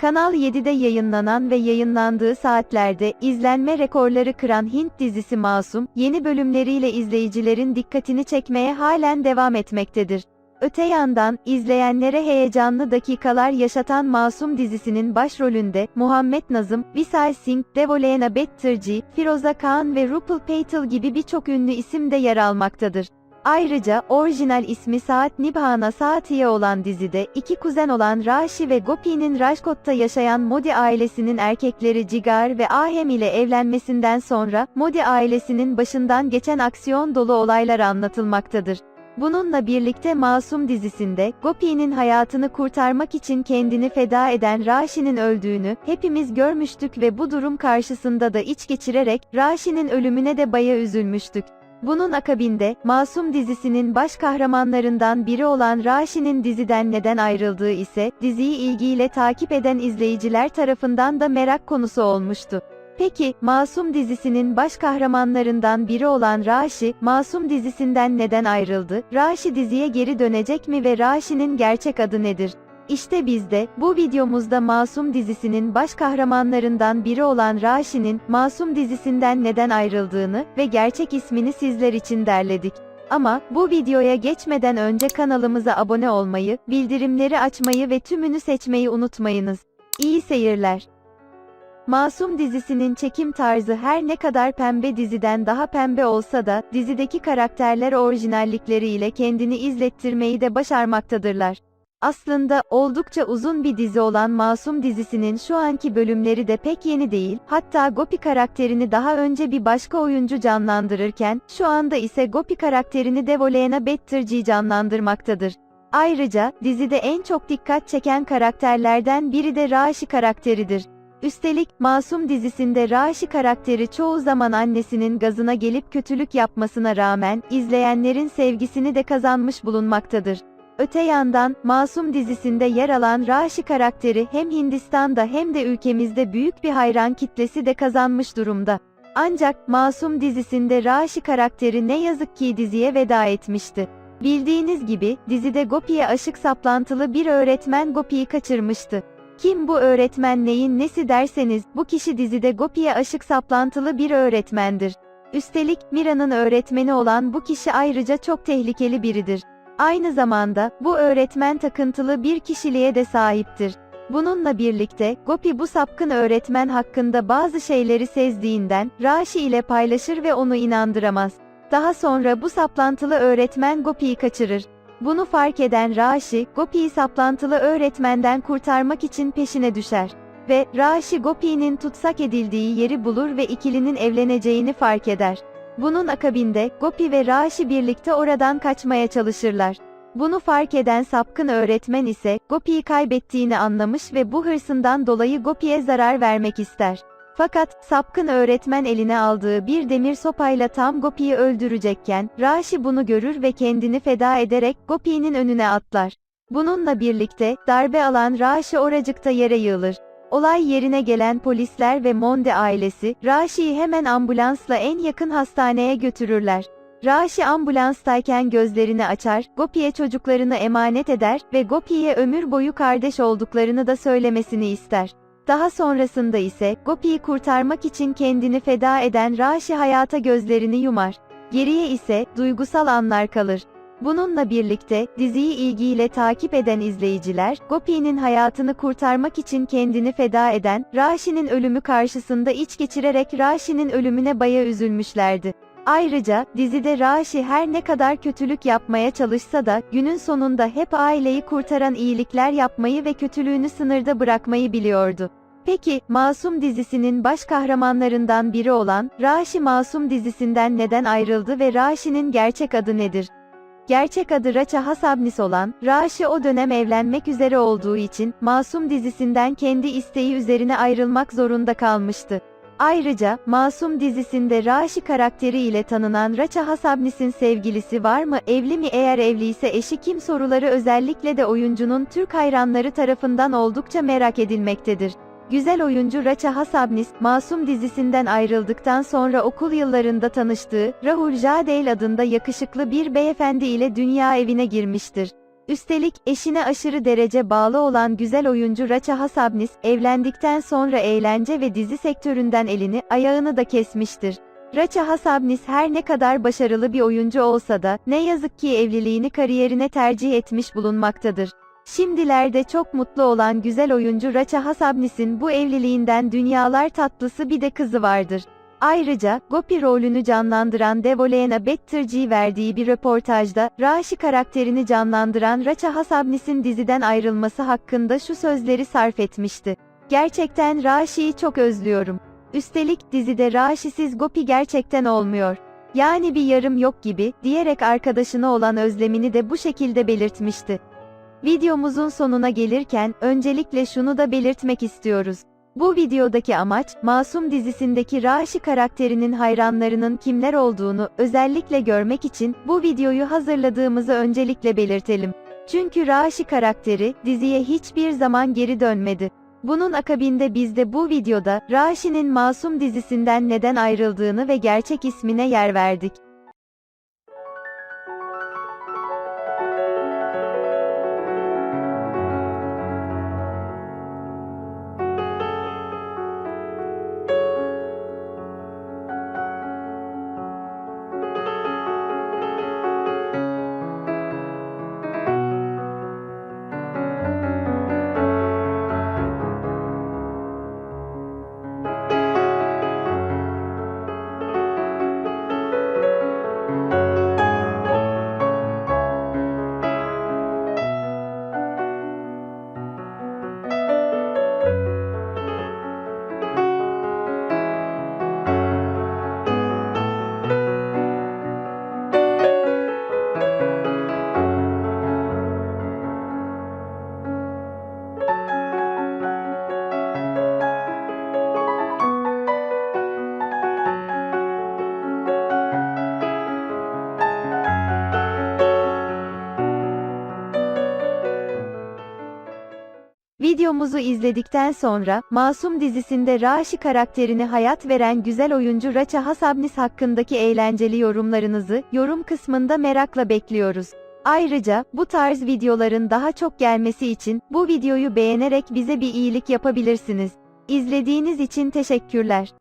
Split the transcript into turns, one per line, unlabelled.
Kanal 7'de yayınlanan ve yayınlandığı saatlerde izlenme rekorları kıran Hint dizisi Masum, yeni bölümleriyle izleyicilerin dikkatini çekmeye halen devam etmektedir. Öte yandan, izleyenlere heyecanlı dakikalar yaşatan Masum dizisinin başrolünde, Muhammed Nazım, Visal Singh, Devolena Bettirci, Firoza Khan ve Rupal Patel gibi birçok ünlü isim de yer almaktadır. Ayrıca, orijinal ismi Saat Nibhana Saatiye olan dizide, iki kuzen olan Rashi ve Gopi'nin Rajkot'ta yaşayan Modi ailesinin erkekleri Cigar ve Ahem ile evlenmesinden sonra, Modi ailesinin başından geçen aksiyon dolu olaylar anlatılmaktadır. Bununla birlikte Masum dizisinde, Gopi'nin hayatını kurtarmak için kendini feda eden Rashi'nin öldüğünü, hepimiz görmüştük ve bu durum karşısında da iç geçirerek, Rashi'nin ölümüne de baya üzülmüştük. Bunun akabinde, Masum dizisinin baş kahramanlarından biri olan Rashi'nin diziden neden ayrıldığı ise, diziyi ilgiyle takip eden izleyiciler tarafından da merak konusu olmuştu. Peki, Masum dizisinin baş kahramanlarından biri olan Rashi, Masum dizisinden neden ayrıldı? Rashi diziye geri dönecek mi ve Rashi'nin gerçek adı nedir? İşte biz de, bu videomuzda Masum dizisinin baş kahramanlarından biri olan Rashi'nin, Masum dizisinden neden ayrıldığını ve gerçek ismini sizler için derledik. Ama, bu videoya geçmeden önce kanalımıza abone olmayı, bildirimleri açmayı ve tümünü seçmeyi unutmayınız. İyi seyirler. Masum dizisinin çekim tarzı her ne kadar pembe diziden daha pembe olsa da, dizideki karakterler orijinallikleriyle kendini izlettirmeyi de başarmaktadırlar. Aslında, oldukça uzun bir dizi olan Masum dizisinin şu anki bölümleri de pek yeni değil, hatta Gopi karakterini daha önce bir başka oyuncu canlandırırken, şu anda ise Gopi karakterini Devolena Bettirci canlandırmaktadır. Ayrıca, dizide en çok dikkat çeken karakterlerden biri de Rashi karakteridir. Üstelik, Masum dizisinde Rashi karakteri çoğu zaman annesinin gazına gelip kötülük yapmasına rağmen, izleyenlerin sevgisini de kazanmış bulunmaktadır. Öte yandan, Masum dizisinde yer alan Rashi karakteri hem Hindistan'da hem de ülkemizde büyük bir hayran kitlesi de kazanmış durumda. Ancak, Masum dizisinde Rashi karakteri ne yazık ki diziye veda etmişti. Bildiğiniz gibi, dizide Gopi'ye aşık saplantılı bir öğretmen Gopi'yi kaçırmıştı. Kim bu öğretmen neyin nesi derseniz, bu kişi dizide Gopi'ye aşık saplantılı bir öğretmendir. Üstelik, Mira'nın öğretmeni olan bu kişi ayrıca çok tehlikeli biridir. Aynı zamanda, bu öğretmen takıntılı bir kişiliğe de sahiptir. Bununla birlikte, Gopi bu sapkın öğretmen hakkında bazı şeyleri sezdiğinden, Rashi ile paylaşır ve onu inandıramaz. Daha sonra bu saplantılı öğretmen Gopi'yi kaçırır. Bunu fark eden Rashi, Gopi'yi saplantılı öğretmenden kurtarmak için peşine düşer. Ve, Rashi Gopi'nin tutsak edildiği yeri bulur ve ikilinin evleneceğini fark eder. Bunun akabinde, Gopi ve Rashi birlikte oradan kaçmaya çalışırlar. Bunu fark eden sapkın öğretmen ise, Gopi'yi kaybettiğini anlamış ve bu hırsından dolayı Gopi'ye zarar vermek ister. Fakat, sapkın öğretmen eline aldığı bir demir sopayla tam Gopi'yi öldürecekken, Rashi bunu görür ve kendini feda ederek, Gopi'nin önüne atlar. Bununla birlikte, darbe alan Rashi oracıkta yere yığılır. Olay yerine gelen polisler ve Monde ailesi, Rashi'yi hemen ambulansla en yakın hastaneye götürürler. Rashi ambulanstayken gözlerini açar, Gopi'ye çocuklarını emanet eder ve Gopi'ye ömür boyu kardeş olduklarını da söylemesini ister. Daha sonrasında ise, Gopi'yi kurtarmak için kendini feda eden Rashi hayata gözlerini yumar. Geriye ise, duygusal anlar kalır. Bununla birlikte, diziyi ilgiyle takip eden izleyiciler, Gopi'nin hayatını kurtarmak için kendini feda eden, Rashi'nin ölümü karşısında iç geçirerek Rashi'nin ölümüne baya üzülmüşlerdi. Ayrıca, dizide Rashi her ne kadar kötülük yapmaya çalışsa da, günün sonunda hep aileyi kurtaran iyilikler yapmayı ve kötülüğünü sınırda bırakmayı biliyordu. Peki, Masum dizisinin baş kahramanlarından biri olan, Rashi Masum dizisinden neden ayrıldı ve Rashi'nin gerçek adı nedir? Gerçek adı Racha Hasabnis olan, Rashi o dönem evlenmek üzere olduğu için, Masum dizisinden kendi isteği üzerine ayrılmak zorunda kalmıştı. Ayrıca, Masum dizisinde Rashi karakteri ile tanınan Racha Hasabnis'in sevgilisi var mı, evli mi eğer evliyse eşi kim soruları özellikle de oyuncunun Türk hayranları tarafından oldukça merak edilmektedir. Güzel oyuncu Racha Hasabnis, Masum dizisinden ayrıldıktan sonra okul yıllarında tanıştığı, Rahul Jadel adında yakışıklı bir beyefendi ile dünya evine girmiştir. Üstelik, eşine aşırı derece bağlı olan güzel oyuncu Raça Hasabnis, evlendikten sonra eğlence ve dizi sektöründen elini, ayağını da kesmiştir. Raça Hasabnis her ne kadar başarılı bir oyuncu olsa da, ne yazık ki evliliğini kariyerine tercih etmiş bulunmaktadır. Şimdilerde çok mutlu olan güzel oyuncu Raça Hasabnis'in bu evliliğinden dünyalar tatlısı bir de kızı vardır. Ayrıca, Gopi rolünü canlandıran Devolena Betterci verdiği bir röportajda, Raşi karakterini canlandıran Raça Hasabnis'in diziden ayrılması hakkında şu sözleri sarf etmişti. Gerçekten Raşi'yi çok özlüyorum. Üstelik dizide Raşi'siz Gopi gerçekten olmuyor. Yani bir yarım yok gibi, diyerek arkadaşına olan özlemini de bu şekilde belirtmişti. Videomuzun sonuna gelirken, öncelikle şunu da belirtmek istiyoruz. Bu videodaki amaç, Masum dizisindeki Raşi karakterinin hayranlarının kimler olduğunu özellikle görmek için bu videoyu hazırladığımızı öncelikle belirtelim. Çünkü Raşi karakteri diziye hiçbir zaman geri dönmedi. Bunun akabinde biz de bu videoda Raşi'nin Masum dizisinden neden ayrıldığını ve gerçek ismine yer verdik. Videomuzu izledikten sonra, Masum dizisinde Raşi karakterini hayat veren güzel oyuncu Raça Hasabnis hakkındaki eğlenceli yorumlarınızı, yorum kısmında merakla bekliyoruz. Ayrıca, bu tarz videoların daha çok gelmesi için, bu videoyu beğenerek bize bir iyilik yapabilirsiniz. İzlediğiniz için teşekkürler.